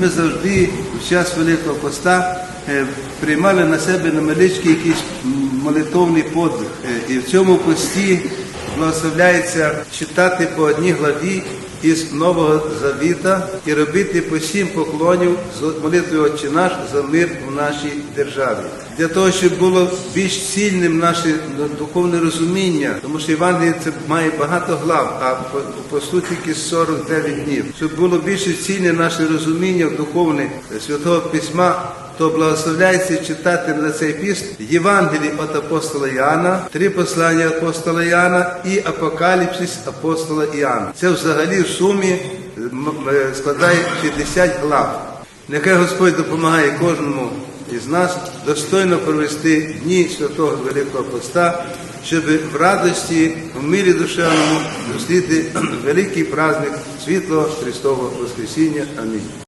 Ми завжди в час Великого Поста е, приймали на себе на маличкий якийсь молитовний подвиг. Е, І в цьому пості благословляється читати по одній главі із Нового Завіта і робити по сім поклонів з молитвою Отче наш за мир в нашій державі. Для того, щоб було більш цільним наше духовне розуміння, тому що Євангеліє це має багато глав, а по, по суті тільки 49 днів. Щоб було більше цільне наше розуміння в духовне Святого Письма, то благословляється читати на цей піст Євангелії від апостола Іоанна, три послання апостола Іоанна і Апокаліпсис апостола Іоанна. Це взагалі в сумі е, складає 50 глав. Нехай Господь допомагає кожному із нас достойно провести дні святого Великого Поста, щоб в радості, в мирі душевному зустріти великий праздник світлого Христового Воскресіння. Амінь.